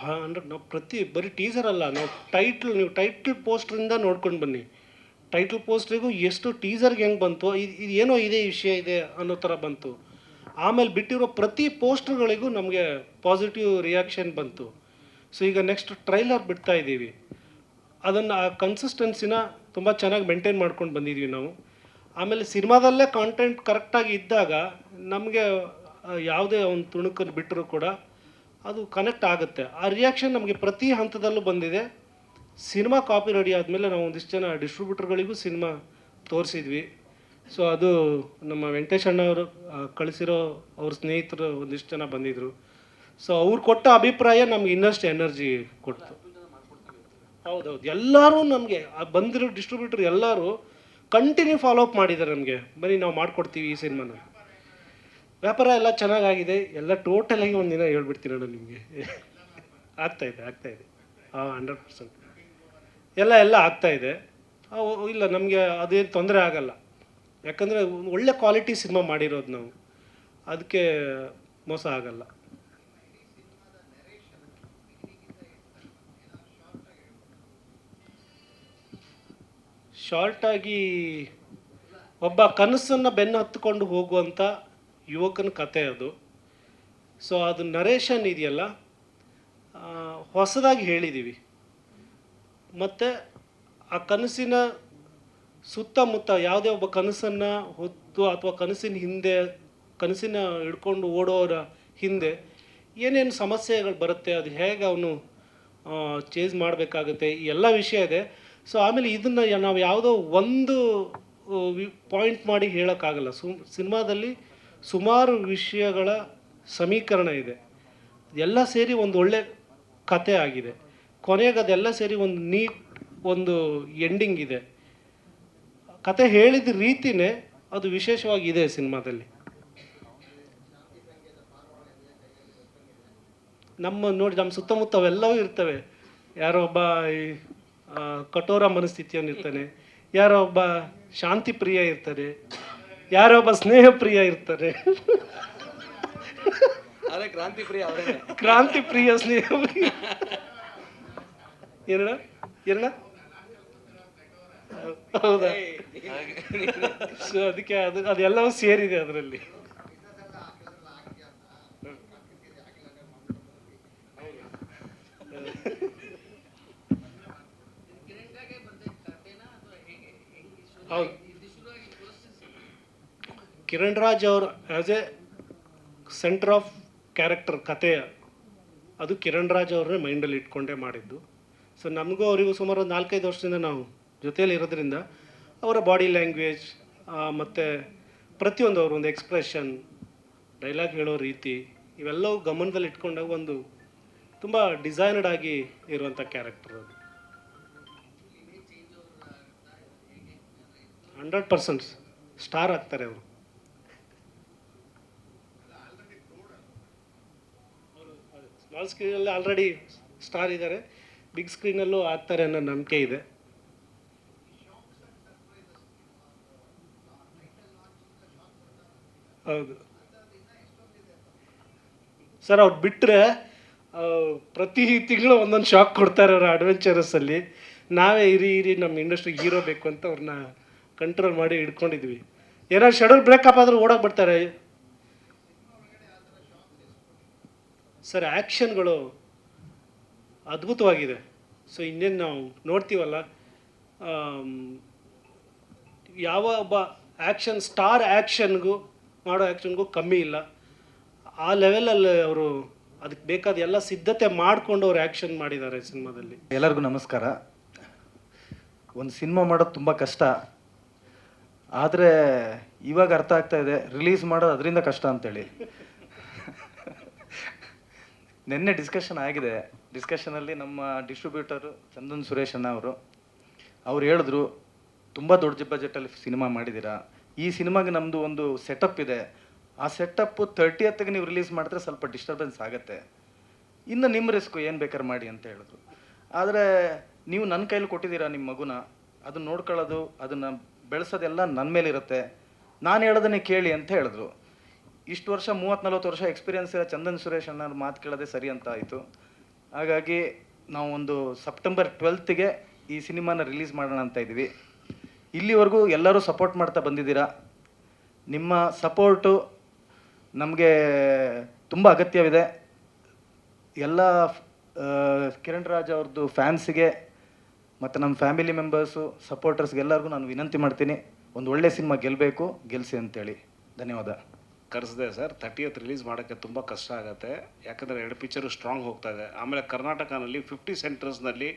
[SPEAKER 2] ಹಾಂ ಅಂದ್ರೆ ನಾವು ಪ್ರತಿ ಬರೀ ಟೀಸರ್ ಅಲ್ಲ, ನಾವು ಟೈಟ್ಲ್ ನೀವು ಟೈಟ್ಲ್ ಪೋಸ್ಟ್ರಿಂದ ನೋಡ್ಕೊಂಡು ಬನ್ನಿ. ಟೈಟ್ಲ್ ಪೋಸ್ಟ್ರಿಗೂ ಎಷ್ಟು ಟೀಸರ್ಗೆ ಹೆಂಗೆ ಬಂತು, ಇದು ಏನೋ ಇದೆ ವಿಷಯ ಇದೆ ಅನ್ನೋ ಥರ ಬಂತು. ಆಮೇಲೆ ಬಿಟ್ಟಿರೋ ಪ್ರತಿ ಪೋಸ್ಟರ್ಗಳಿಗೂ ನಮಗೆ ಪಾಸಿಟಿವ್ ರಿಯಾಕ್ಷನ್ ಬಂತು. ಸೊ ಈಗ ನೆಕ್ಸ್ಟ್ ಟ್ರೈಲರ್ ಬಿಡ್ತಾ ಇದ್ದೀವಿ. ಅದನ್ನು ಆ ಕನ್ಸಿಸ್ಟೆನ್ಸಿನ ತುಂಬ ಚೆನ್ನಾಗಿ ಮೇಂಟೈನ್ ಮಾಡ್ಕೊಂಡು ಬಂದಿದ್ದೀವಿ ನಾವು. ಆಮೇಲೆ ಸಿನಿಮಾದಲ್ಲೇ ಕಾಂಟೆಂಟ್ ಕರೆಕ್ಟಾಗಿ ಇದ್ದಾಗ ನಮಗೆ ಯಾವುದೇ ಒಂದು ತುಣುಕನ್ನು ಬಿಟ್ಟರೂ ಕೂಡ ಅದು ಕನೆಕ್ಟ್ ಆಗುತ್ತೆ. ಆ ರಿಯಾಕ್ಷನ್ ನಮಗೆ ಪ್ರತಿ ಹಂತದಲ್ಲೂ ಬಂದಿದೆ. ಸಿನಿಮಾ ಕಾಪಿ ರೆಡಿ ಆದಮೇಲೆ ನಾವು ಒಂದಿಷ್ಟು ಜನ ಡಿಸ್ಟ್ರಿಬ್ಯೂಟರ್ಗಳಿಗೂ ಸಿನಿಮಾ ತೋರಿಸಿದ್ವಿ. ಸೊ ಅದು ನಮ್ಮ ವೆಂಕಟೇಶ್ ಅಣ್ಣ ಅವರು ಆ, ಕಳಿಸಿರೋ ಅವ್ರ ಸ್ನೇಹಿತರು ಒಂದಿಷ್ಟು ಜನ ಬಂದಿದ್ದರು ಸೊ ಅವ್ರು ಕೊಟ್ಟ ಅಭಿಪ್ರಾಯ ನಮ್ಗೆ ಇನ್ನಷ್ಟು ಎನರ್ಜಿ ಕೊಡ್ತು. ಹೌದೌದು. ಎಲ್ಲರೂ ನಮಗೆ ಬಂದಿರೋ ಡಿಸ್ಟ್ರಿಬ್ಯೂಟರ್ ಎಲ್ಲರೂ ಕಂಟಿನ್ಯೂ ಫಾಲೋ ಅಪ್ ಮಾಡಿದ್ದಾರೆ ನಮಗೆ. ಬನ್ನಿ ನಾವು ಮಾಡಿಕೊಡ್ತೀವಿ ಈ ಸಿನಿಮಾನ. ವ್ಯಾಪಾರ ಎಲ್ಲ ಚೆನ್ನಾಗಾಗಿದೆ. ಎಲ್ಲ ಟೋಟಲ್ ಆಗಿ ಒಂದಿನ ಹೇಳ್ಬಿಡ್ತೀನಿ ನಾನು ನಿಮಗೆ. ಆಗ್ತಾ ಇದೆ ಆಗ್ತಾ ಇದೆ. ಹಾಂ ಹಂಡ್ರೆಡ್ ಪರ್ಸೆಂಟ್ ಎಲ್ಲ ಎಲ್ಲ ಆಗ್ತಾ ಇದೆ. ಇಲ್ಲ, ನಮಗೆ ಅದೇನು ತೊಂದರೆ ಆಗಲ್ಲ. ಯಾಕಂದರೆ ಒಳ್ಳೆ ಕ್ವಾಲಿಟಿ ಸಿನಿಮಾ ಮಾಡಿರೋದು ನಾವು. ಅದಕ್ಕೆ ಮೋಸ ಆಗಲ್ಲ. ಶಾರ್ಟಾಗಿ ಒಬ್ಬ ಕನಸನ್ನು ಬೆನ್ನು ಹತ್ತಿಕೊಂಡು ಹೋಗುವಂಥ ಯುವಕನ ಕತೆ ಅದು. ಸೊ ಅದು ನರೇಶನ್ ಇದೆಯಲ್ಲ? ಹೊಸದಾಗಿ ಹೇಳಿದ್ದೀವಿ ಮತ್ತು ಆ ಕನಸಿನ ಸುತ್ತಮುತ್ತ ಯಾವುದೇ ಒಬ್ಬ ಕನಸನ್ನು ಹೊತ್ತು ಅಥವಾ ಕನಸಿನ ಹಿಂದೆ, ಕನಸಿನ ಹಿಡ್ಕೊಂಡು ಓಡೋರ ಹಿಂದೆ ಏನೇನು ಸಮಸ್ಯೆಗಳು ಬರುತ್ತೆ, ಅದು ಹೇಗೆ ಅವನು ಚೇಂಜ್ ಮಾಡಬೇಕಾಗುತ್ತೆ ಎಲ್ಲ ವಿಷಯ ಇದೆ. ಸೊ ಆಮೇಲೆ ಇದನ್ನು ನಾವು ಯಾವುದೋ ಒಂದು ಪಾಯಿಂಟ್ ಮಾಡಿ ಹೇಳೋಕ್ಕಾಗಲ್ಲ. ಸು, ಸಿನಿಮಾದಲ್ಲಿ ಸುಮಾರು ವಿಷಯಗಳ ಸಮೀಕರಣ ಇದೆ. ಎಲ್ಲ ಸೇರಿ ಒಂದು ಒಳ್ಳೆ ಕತೆ ಆಗಿದೆ. ಕೊನೆಗೆ ಅದೆಲ್ಲ ಸೇರಿ ಒಂದು ನೀಟ್ ಒಂದು ಎಂಡಿಂಗ್ ಇದೆ. ಕತೆ ಹೇಳಿದ ರೀತಿನೇ ಅದು ವಿಶೇಷವಾಗಿದೆ ಸಿನಿಮಾದಲ್ಲಿ. ನಮ್ಮ ನೋಡಿ ನಮ್ಮ ಸುತ್ತಮುತ್ತ ಅವೆಲ್ಲವೂ ಇರ್ತವೆ. ಯಾರೋ ಒಬ್ಬ ಕಠೋರ ಮನಸ್ಥಿತಿಯನ್ನು ಇರ್ತಾನೆ ಯಾರೋ ಒಬ್ಬ ಶಾಂತಿ ಪ್ರಿಯ ಇರ್ತಾರೆ. ಯಾರೋ ಸ್ನೇಹಪ್ರಿಯ ಸ್ನೇಹ ಪ್ರಿಯ ಇರ್ತಾರೆ.
[SPEAKER 1] ಕ್ರಾಂತಿ ಪ್ರಿಯ
[SPEAKER 2] ಕ್ರಾಂತಿ ಪ್ರಿಯ ಸ್ನೇಹ ಪ್ರಿಯ ಏನಣ್ಣ ಏನಣ್ಣ ಹೌದಾ ಸೊ ಅದಕ್ಕೆ ಅದು ಅದೆಲ್ಲವೂ ಸೇರಿದೆ ಅದರಲ್ಲಿ. ಹೌದು. ಕಿರಣ್ ರಾಜ್ ಅವರು as a centre of character ಕಥೆಯ. ಅದು ಕಿರಣ್ ರಾಜ್ ಅವ್ರನ್ನೇ ಮೈಂಡಲ್ಲಿ ಇಟ್ಕೊಂಡೇ ಮಾಡಿದ್ದು. ಸೊ ನಮಗೂ ಅವರಿಗೂ ಸುಮಾರು ಒಂದು ನಾಲ್ಕೈದು ವರ್ಷದಿಂದ ನಾವು ಜೊತೆಯಲ್ಲಿ ಇರೋದ್ರಿಂದ ಅವರ ಬಾಡಿ ಲ್ಯಾಂಗ್ವೇಜ್ ಮತ್ತು ಪ್ರತಿಯೊಂದು ಅವ್ರ ಒಂದು ಎಕ್ಸ್ಪ್ರೆಷನ್ ಡೈಲಾಗ್ ಹೇಳೋ ರೀತಿ, ಇವೆಲ್ಲವೂ ಗಮನದಲ್ಲಿ ಇಟ್ಕೊಂಡಾಗ ಒಂದು ತುಂಬ ಡಿಸೈನ್ಡ್ ಆಗಿ ಇರುವಂಥ ಕ್ಯಾರೆಕ್ಟರ್ ಅದು. ಹಂಡ್ರೆಡ್ ಪರ್ಸೆಂಟ್ ಸ್ಟಾರ್ ಆಗ್ತಾರೆ ಅವರು. ಸ್ಮಾಲ್ ಸ್ಕ್ರೀನಲ್ಲಿ ಆಲ್ರೆಡಿ ಸ್ಟಾರ್ ಇದ್ದಾರೆ ಬಿಗ್ ಸ್ಕ್ರೀನಲ್ಲೂ ಆಗ್ತಾರೆ ಅನ್ನೋ ನಂಬಿಕೆ ಇದೆ. ಹೌದು. ಸರ್, ಅವ್ರು ಬಿಟ್ಟರೆ ಪ್ರತಿ ತಿಂಗಳು ಒಂದೊಂದು ಶಾಕ್ ಕೊಡ್ತಾರೆ ಅವ್ರ ಅಡ್ವೆಂಚರಸ್ಸಲ್ಲಿ ನಾವೇ ಇರಿ ಇರಿ ನಮ್ಮ ಇಂಡಸ್ಟ್ರಿಗೆ ಹೀರೋ ಬೇಕು ಅಂತ ಅವ್ರನ್ನ ಕಂಟ್ರೋಲ್ ಮಾಡಿ ಹಿಡ್ಕೊಂಡಿದ್ವಿ. ಏನಾದ್ರು ಶೆಡ್ಯೂಲ್ ಬ್ರೇಕಪ್ ಆದರೂ ಓಡೋಗಿ ಬಿಡ್ತಾರೆ ಸರ್ ಆ್ಯಕ್ಷನ್ಗಳು ಅದ್ಭುತವಾಗಿದೆ. ಸೊ, ಇನ್ನೇನು ನಾವು ನೋಡ್ತೀವಲ್ಲ ಯಾವ ಒಬ್ಬ ಆ್ಯಕ್ಷನ್ ಸ್ಟಾರ್ ಆ್ಯಕ್ಷನ್ಗೂ ಮಾಡೋ ಆ್ಯಕ್ಷನ್ಗೂ ಕಮ್ಮಿ ಇಲ್ಲ. ಆ ಲೆವೆಲಲ್ಲಿ ಅವರು ಅದಕ್ಕೆ ಬೇಕಾದ ಎಲ್ಲ ಸಿದ್ಧತೆ ಮಾಡಿಕೊಂಡು ಅವ್ರು ಆ್ಯಕ್ಷನ್ ಮಾಡಿದ್ದಾರೆ ಸಿನಿಮಾದಲ್ಲಿ.
[SPEAKER 3] ಎಲ್ಲರಿಗೂ ನಮಸ್ಕಾರ. ಒಂದು ಸಿನಿಮಾ ಮಾಡೋದು ತುಂಬ ಕಷ್ಟ. ಆದರೆ ಇವಾಗ ಅರ್ಥ ಆಗ್ತಾ ಇದೆ, ರಿಲೀಸ್ ಮಾಡೋದು ಅದರಿಂದ ಕಷ್ಟ ಅಂತೇಳಿ. ನಿನ್ನೆ ಡಿಸ್ಕಷನ್ ಆಗಿದೆ. ಡಿಸ್ಕಷನಲ್ಲಿ ನಮ್ಮ ಡಿಸ್ಟ್ರಿಬ್ಯೂಟರು ಚಂದನ್ ಸುರೇಶ್ ಅಣ್ಣ ಅವರು, ಅವ್ರು ಹೇಳಿದ್ರು, ತುಂಬ ದೊಡ್ಡ ಬಜೆಟಲ್ಲಿ ಸಿನಿಮಾ ಮಾಡಿದ್ದೀರಾ ಈ ಸಿನಿಮಾಗೆ ನಮ್ಮದು ಒಂದು ಸೆಟಪ್ ಇದೆ. ಆ ಸೆಟಪ್ಪು ತರ್ಟಿ ಹತ್ತಿಗೆ ನೀವು ರಿಲೀಸ್ ಮಾಡಿದ್ರೆ ಸ್ವಲ್ಪ ಡಿಸ್ಟರ್ಬೆನ್ಸ್ ಆಗುತ್ತೆ. ಇನ್ನು ನಿಮ್ಮ ರಿಸ್ಕು ಏನು ಬೇಕಾದ್ರೆ ಮಾಡಿ ಅಂತ ಹೇಳಿದ್ರು. ಆದರೆ ನೀವು ನನ್ನ ಕೈಲಿ ಕೊಟ್ಟಿದ್ದೀರಾ ನಿಮ್ಮ ಮಗುನ? ಅದನ್ನ ನೋಡ್ಕೊಳ್ಳೋದು, ಅದನ್ನು ಬೆಳೆಸೋದೆಲ್ಲ ನನ್ನ ಮೇಲಿರುತ್ತೆ. ನಾನು ಹೇಳೋದನ್ನೇ ಕೇಳಿ ಅಂತ ಹೇಳಿದ್ರು. ಇಷ್ಟು ವರ್ಷ ಮೂವತ್ತು ನಲ್ವತ್ತು ವರ್ಷ ಎಕ್ಸ್ಪೀರಿಯನ್ಸ್ ಇರೋ ಚಂದನ್ ಸುರೇಶ್ ಅನ್ನೋರು ಮಾತು ಕೇಳೋದೇ ಸರಿ ಅಂತ ಆಯಿತು. ಹಾಗಾಗಿ ನಾವು ಒಂದು ಸೆಪ್ಟೆಂಬರ್ ಟ್ವೆಲ್ತ್ಗೆ ಈ ಸಿನಿಮಾನ ರಿಲೀಸ್ ಮಾಡೋಣ ಅಂತ ಇದ್ದೀವಿ. ಇಲ್ಲಿವರೆಗೂ ಎಲ್ಲರೂ ಸಪೋರ್ಟ್ ಮಾಡ್ತಾ ಬಂದಿದ್ದೀರಾ? ನಿಮ್ಮ ಸಪೋರ್ಟು ನಮಗೆ ತುಂಬ ಅಗತ್ಯವಿದೆ. ಎಲ್ಲ ಕಿರಣ್ ರಾಜ್ ಅವ್ರದ್ದು ಫ್ಯಾನ್ಸಿಗೆ ಮತ್ತು ನಮ್ಮ ಫ್ಯಾಮಿಲಿ ಮೆಂಬರ್ಸು ಸಪೋರ್ಟರ್ಸ್ಗೆ ಎಲ್ಲರಿಗೂ ನಾನು ವಿನಂತಿ ಮಾಡ್ತೀನಿ. ಒಂದು ಒಳ್ಳೆಯ ಸಿನಿಮಾ ಗೆಲ್ಲಬೇಕು ಗೆಲ್ಲಿಸಿ ಅಂತೇಳಿ. ಧನ್ಯವಾದ.
[SPEAKER 4] ಕರೆಸಿದೆ, ಸರ್ ತರ್ಟಿಯತ್ ರಿಲೀಸ್ ಮಾಡೋಕ್ಕೆ ತುಂಬ ಕಷ್ಟ ಆಗುತ್ತೆ. ಯಾಕಂದರೆ ಎರಡು ಪಿಕ್ಚರು ಸ್ಟ್ರಾಂಗ್ ಹೋಗ್ತಾ ಇದೆ. ಆಮೇಲೆ ಕರ್ನಾಟಕನಲ್ಲಿ ಫಿಫ್ಟಿ ಸೆಂಟರ್ಸ್ನಲ್ಲಿ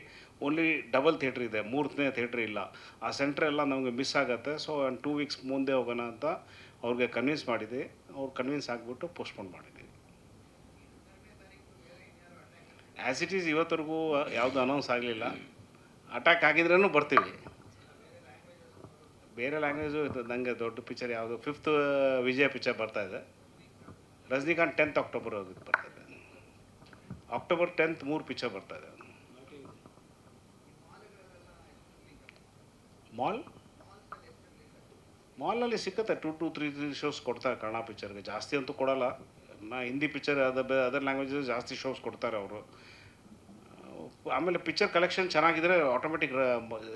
[SPEAKER 4] ಓನ್ಲಿ ಡಬಲ್ ಥಿಯೇಟ್ರ್ ಇದೆ. ಮೂರನೇ ಥಿಯೇಟ್ರ್ ಇಲ್ಲ. ಆ ಸೆಂಟ್ರ್ ಎಲ್ಲ ನಮಗೆ ಮಿಸ್ ಆಗುತ್ತೆ. ಸೊ ಒಂದು ಟೂ ವೀಕ್ಸ್ ಮುಂದೆ ಹೋಗೋಣ ಅಂತ ಅವ್ರಿಗೆ ಕನ್ವಿನ್ಸ್ ಮಾಡಿದ್ವಿ ಅವ್ರು ಕನ್ವಿನ್ಸ್ ಆಗಿಬಿಟ್ಟು ಪೋಸ್ಟ್ಪೋನ್ ಮಾಡಿದ್ವಿ ಆ್ಯಸ್ ಇಟ್ ಈಸ್ ಇವತ್ತರೆಗೂ ಯಾವುದು ಅನೌನ್ಸ್ ಆಗಲಿಲ್ಲ. ಅಟ್ಯಾಕ್ ಆಗಿದ್ರೂ ಬರ್ತೀವಿ. ಬೇರೆ ಲ್ಯಾಂಗ್ವೇಜು ನಂಗೆ ದೊಡ್ಡ ಪಿಕ್ಚರ್ ಯಾವುದು ಫಿಫ್ತ್ ವಿಜಯ ಪಿಕ್ಚರ್ ಬರ್ತಾ ಇದೆ. ರಜನಿಕಾಂತ್ ಟೆಂತ್ ಅಕ್ಟೋಬರ್ ಬರ್ತಾ ಇದೆ. ಅಕ್ಟೋಬರ್ ಟೆಂತ್ ಮೂರು ಪಿಕ್ಚರ್ ಬರ್ತಾ ಇದೆ. ಮಾಲ್ ಮಾಲ್ನಲ್ಲಿ ಸಿಕ್ಕತ್ತೆ. Two two three three shows ಕೊಡ್ತಾರೆ ಕನ್ನಡ ಪಿಕ್ಚರ್ಗೆ ಜಾಸ್ತಿ ಅಂತೂ ಕೊಡಲ್ಲ. ನಾ ಹಿಂದಿ ಪಿಕ್ಚರ್ ಅದ ಅದರ್ ಲ್ಯಾಂಗ್ವೇಜಸ್ ಜಾಸ್ತಿ ಶೋಸ್ ಕೊಡ್ತಾರೆ ಅವರು. ಆಮೇಲೆ ಪಿಕ್ಚರ್ ಕಲೆಕ್ಷನ್ ಚೆನ್ನಾಗಿದ್ರೆ ಆಟೋಮೆಟಿಕ್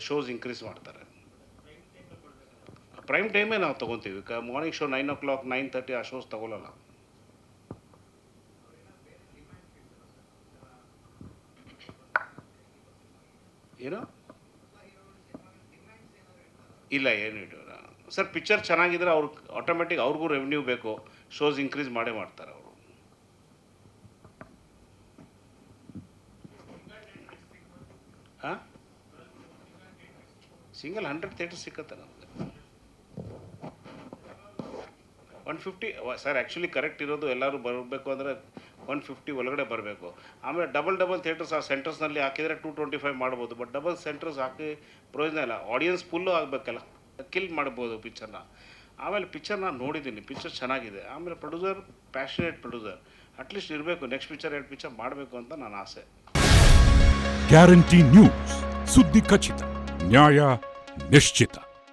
[SPEAKER 4] ಶೋಸ್ ಇನ್ಕ್ರೀಸ್ ಮಾಡ್ತಾರೆ. ಪ್ರೈಮ್ ಟೈಮೇ ನಾವು ತೊಗೊತೀವಿ morning show nine o'clock nine thirty ಆ ಶೋಸ್ ತೊಗೊಳಲ್ಲ. ಏನು? ಇಲ್ಲ, ಏನು ಇಡೋಲ್ಲ ಸರ್ ಪಿಕ್ಚರ್ ಚೆನ್ನಾಗಿದ್ರೆ ಅವ್ರು ಆಟೋಮೆಟಿಕ್ ಅವ್ರಿಗೂ ರೆವೆನ್ಯೂ ಬೇಕು. ಶೋಸ್ ಇನ್ಕ್ರೀಸ್ ಮಾಡೇ ಮಾಡ್ತಾರೆ ಅವರು. ಸಿಂಗಲ್ ಹಂಡ್ರೆಡ್ ಥಿಯೇಟರ್ ಸಿಕ್ಕತ್ತೆ ನಮಗೆ. One fifty sir actually correct ಇರೋದು ಎಲ್ಲರೂ ಬರಬೇಕು ಅಂದರೆ ಒನ್ ಫಿಫ್ಟಿ ಒಳಗಡೆ ಬರಬೇಕು. ಆಮೇಲೆ ಡಬಲ್ ಡಬಲ್ ಥಿಯೇಟರ್ಸ್ ಆ ಸೆಂಟರ್ಸ್ನಲ್ಲಿ ಹಾಕಿದರೆ ಟೂ ಟ್ವೆಂಟಿ ಫೈವ್ ಮಾಡ್ಬೋದು ಬಟ್ ಡಬಲ್ ಸೆಂಟರ್ಸ್ ಹಾಕಿ ಪ್ರಯೋಜನ ಇಲ್ಲ. ಆಡಿಯನ್ಸ್ ಫುಲ್ಲು ಆಗಬೇಕಲ್ಲ ಕಿಲ್ ಮಾಡ್ಬೋದು ಪಿಕ್ಚರ್ನ ಆಮೇಲೆ ಪಿಕ್ಚರ್ ನಾನು ನೋಡಿದ್ದೀನಿ ಪಿಕ್ಚರ್ ಚೆನ್ನಾಗಿದೆ. ಆಮೇಲೆ producer passionate producer at least ಇರಬೇಕು ನೆಕ್ಸ್ಟ್ ಪಿಕ್ಚರ್ ಎರಡು ಪಿಕ್ಚರ್ ಮಾಡಬೇಕು ಅಂತ ನನ್ನ ಆಸೆ.
[SPEAKER 5] ಗ್ಯಾರಂಟಿ ನ್ಯೂಸ್ ಸುದ್ದಿ ಖಚಿತ, ನ್ಯಾಯ ನಿಶ್ಚಿತ.